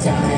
time.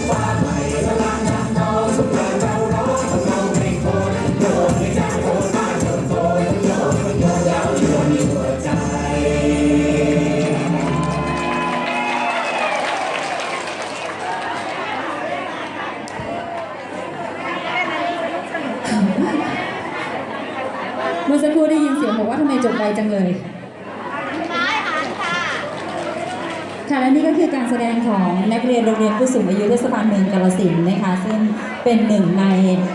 มื่อสักครู่ได้ยินเสียงบอกว่าทำไมจบไวจังเลยค่ะและนี่ก็คือการแสดงของนักเรียนโรงเรียนผู้สูงอายุเทศบาลเมืองกาลสินนะคะ ซึ่งเป็นหนึ่งใน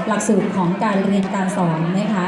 หลักสูตรของการเรียนการสอนนะคะ